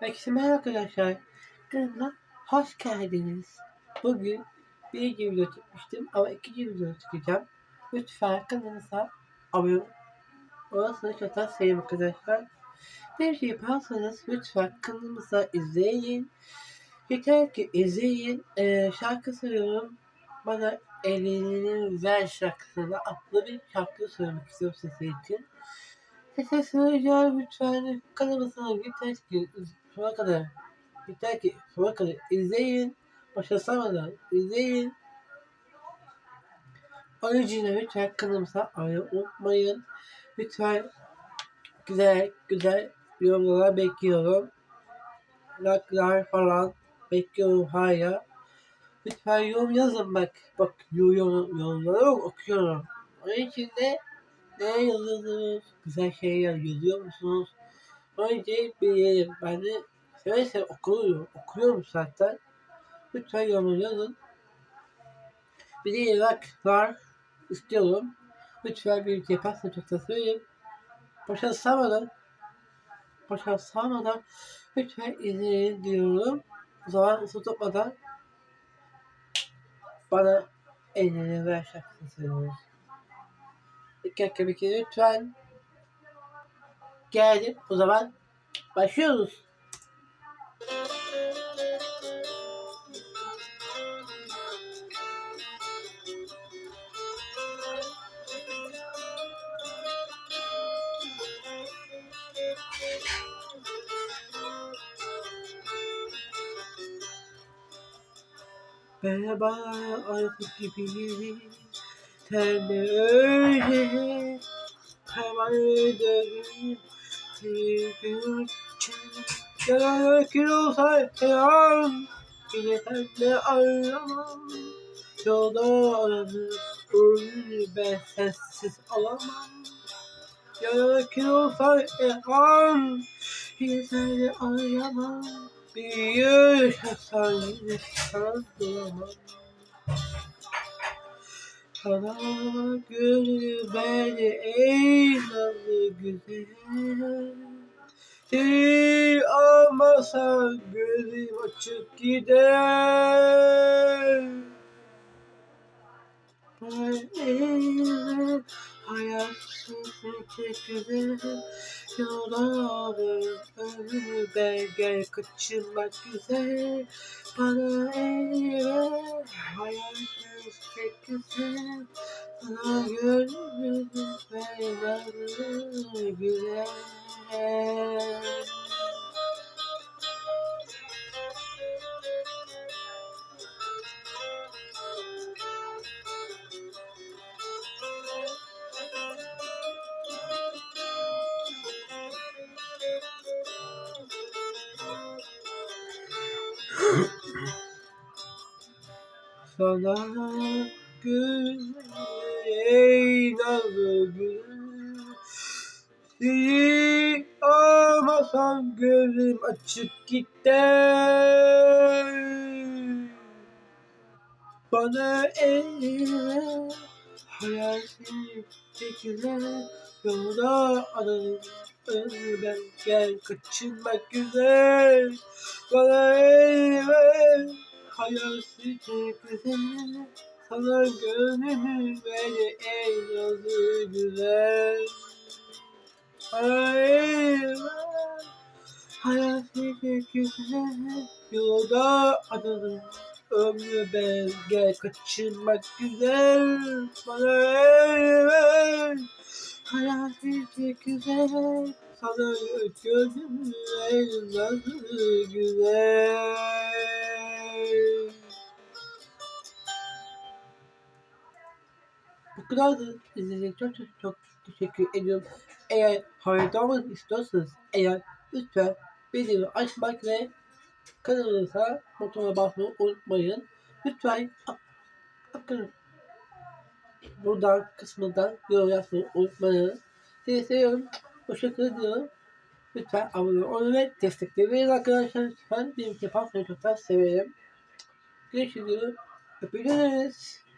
Herkese merhaba arkadaşlar. Kanalıma hoş geldiniz. Bugün bir video çekmiştim ama ikinci video çekeceğim. Lütfen kanalımıza abone olursanız çok da seveyim arkadaşlar. Bir şey yaparsanız lütfen kanalımıza izleyin. Yeter ki izleyin. Ee, şarkı söylüyorum. Bana elini ver şarkısına adlı bir şarkı söylemek istiyorum sizin için. Size söyleyeceğim lütfen kanalımıza yeter ki Sonuna kadar yeter ki sonuna kadar izleyin. Başlasamadan izleyin. Orijinal lütfen kanalımıza abone unutmayın. Lütfen güzel güzel yorumlar bekliyorum. Like'lar falan bekliyorum hala. Lütfen yorum yazın bak. Bak yorum, yorumları okuyorum. Onun için de ne yazıyorsunuz? Güzel şeyler yazıyor musunuz? Önce bir ben de seve seve okuyorum, okuyorum zaten. Lütfen yorum yazın. Bir de like'lar istiyorum. Lütfen bir yaparsanız çok da söyleyeyim. Başa sarmadan başa sarmadan lütfen izleyin diyorum. O zaman su tutmadan bana elini ver şarkısını söylüyoruz. İki dakika bir kere lütfen. Geldim. O zaman başlıyoruz. Merhaba artık gibi sen de öyle hemen dönüp gün için Yalan ökül olsa Yine sen de aramam Yolda aranır ölür ben sensiz olamam Yalan ökül olsa sen de arayamam Bir yaşasan yine sana duramam sana gönül verdi ey nazlı güzel Seni almasa gözüm açık gider. Hayatsız tek güzel Yolda alır ben gel kaçırmak güzel. Bana eline hayatsız tek güzel. Sana gönlümü ver güzel Sana gül ey nazlı gül. Seni almasam gözüm açık gider. Bana eline hayalsin çekilen Yolda aranır ben gel kaçınmak güzel. Bana eline hayalsin çekilen Sana gönlümü ver ey nazlı güzel. Ay, hayat bir güzel yolda adanın ömrü ben gel kaçırmak güzel. Bana ver hayat bir güzel sana gözüm en nazlı güzel bu kadardı. İçin çok çok teşekkür ediyorum. Eğer hayranımız istiyorsanız eğer lütfen videoyu açmak ve kanalımıza motora basmayı unutmayın. Lütfen bakın buradan kısmından yorum yapmayı unutmayın. Sizi seviyorum. Hoşçakalın diyorum. Lütfen abone olun ve destekleyin arkadaşlar. Lütfen benim yaparsanız çok severim. Görüşürüz. Öpüyoruz.